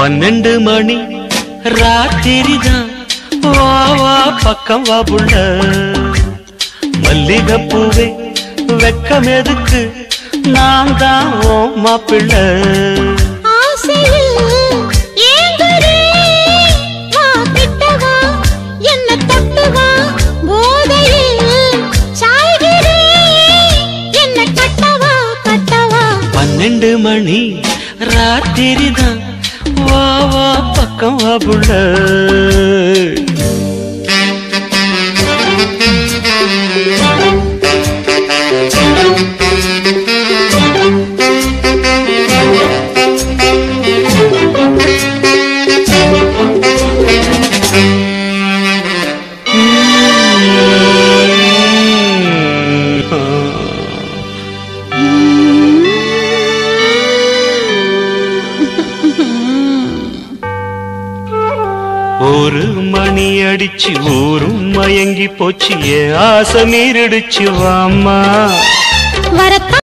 பன்னெண்டு மணி. ராத்திரிதான். வா வா பக்கம் வா புள்ள. மல்லிகைப்பூவே வெக்கம் எதுக்கு? நான் தான் ஓ மாப்பிள்ளை. பன்னெண்டு மணி. ராத்திரிதான். வா வா பக்கம் வா புள்ள. ஒரு மணி அடிச்சு ஊரும் மயங்கி போச்சு. ஏ ஆசை மீறிடுச்சு வாமா வரப்பா.